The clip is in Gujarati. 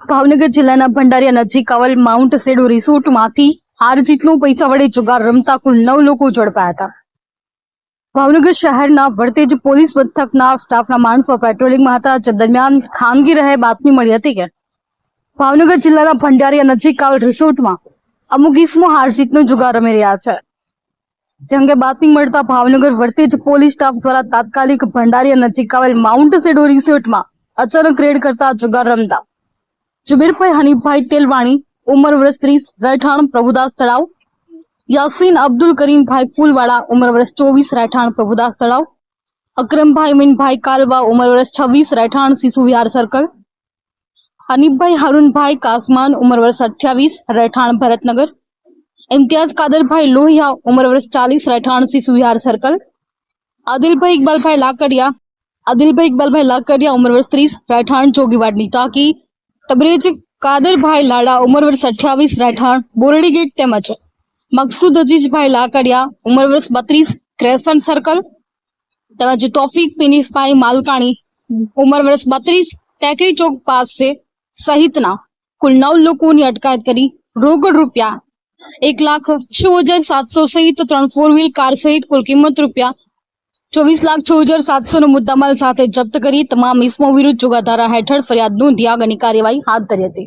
ભાવનગર જિલ્લાના ભંડારીયા નજીક આવેલ માઉન્ટ સેડો રિસોર્ટમાંથી હાર જીતનો પૈસા વડે જુગાર રમતા કુલ નવ લોકો ઝડપાયા હતા. ભાવનગર શહેરના વડતેજ પોલીસ મથકના સ્ટાફના માણસો પેટ્રોલિંગમાં હતા. જે દરમિયાન ખાનગી રહે બાતમી મળી હતી કે ભાવનગર જિલ્લાના ભંડારીયા નજીક આવેલ રિસોર્ટમાં અમુક ઇસમો હાર જીતનો જુગાર રમી રહ્યા છે. જે અંગે બાતમી મળતા ભાવનગર વડતેજ પોલીસ સ્ટાફ દ્વારા તાત્કાલિક ભંડારીયા નજીક આવેલ માઉન્ટ સેડો રિસોર્ટમાં અચાનક રેડ કરતા જુગાર રમતા જુબેરભાઈ હનીફભાઈ તેલવાણી ઉંમર વર્ષ ત્રીસ, રહેઠાણ પ્રભુદાસ તળાવ, યાસીન અબ્દુલ કરીમભાઈ ફૂલવાળા ઉંમર વર્ષ ચોવીસ, રહેઠાણ પ્રભુદાસ તળાવ, અક્રમભાઈ મીનભાઈ કાલવા ઉંમર વર્ષ છવ્વીસ, રહેઠાણ શિશુ વિહાર સર્કલ, હનીફભાઈ હરુણભાઈ કાસમાન ઉંમર વર્ષ અઠ્યાવીસ, રહેઠાણ ભરતનગર, ઇમ્તિયાઝ કાદરભાઈ લોહિયા ઉંમર વર્ષ ચાલીસ, રહેઠાણ વિહાર સર્કલ, આદિલભાઈ ઇકબાલભાઈ લાકડિયા, આદિલભાઈ ઇકબાલભાઈ લાકડિયા ઉંમર વર્ષ ત્રીસ, રહેઠાણ જોગીવાડની ટાંકી તબરેજ કાદરભાઈ લાડા, ઉંમર વર્ષ અઠ્યાવીસ રહેઠાણ બોરડી ગેટ તેમજ મકસુદ અજીજભાઈ લાકડિયા, ઉંમર વર્ષ બત્રીસ, ક્રેસન સર્કલ તેમજ તોફિક પિનીફભાઈ માલકાણી, ઉંમર વર્ષ બત્રીસ, ટેકરી ચોક પાસે સહિતના કુલ નવ લોકોની અટકાયત કરી રોકડ રૂપિયા એક લાખ છ હજાર સાતસો સહિત ત્રણ ફોર વ્હીલ કાર સહિત કુલ કિંમત રૂપિયા ચોવીસ લાખ છ હજાર સાતસો નો મુદ્દામાલ સાથે જપ્ત કરી તમામ ઇસમો વિરુદ્ધ જુગાધારા હેઠળ ફરિયાદ નોંધી આગળની કાર્યવાહી હાથ ધરી હતી.